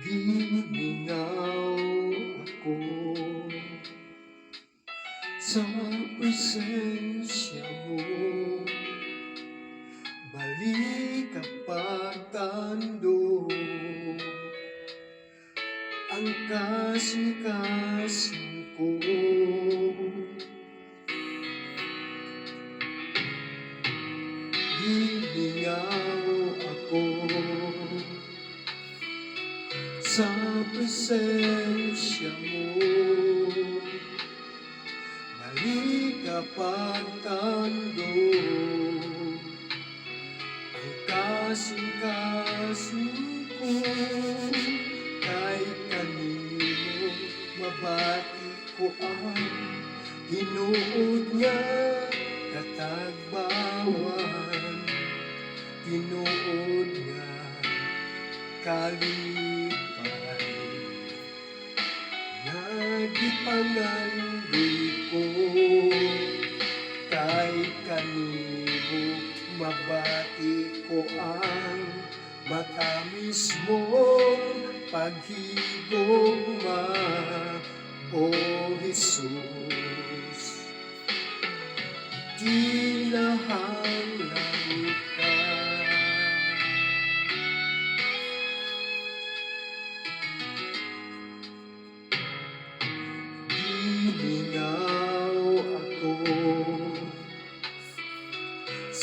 Gimingaw ako sa presensya mo. Balik kapag tando. Ang kasing-kasing ko. Gimingaw sa presensya mo Balik kapag tando. Ang kasing-kasing ko Kay kanino mabati ko ang Tinuod nga katagbawan Tinuod nga kalipay Nagipangandoy ko kay kanino mabati ko ang matamis mong paghigugma o Jesus Tinahanglan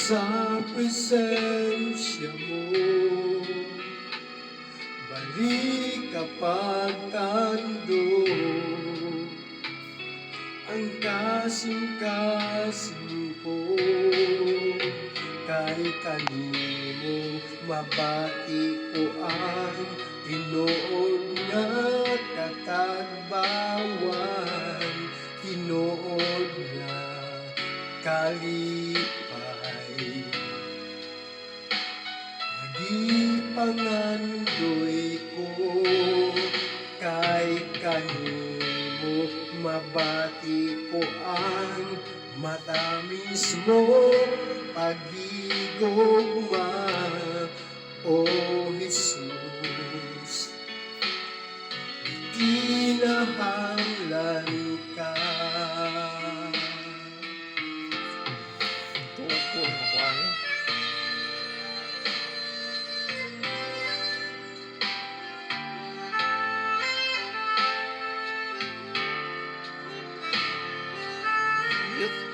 sa presensya mo Balik kapag tando Ang kasing-kasing ko Kay kanino mabati ko ang Tinood nga katagbawan kalipay Nagipangandoy ko kay kanimo mabati ko ang matamis mo paghigugma 마음이 육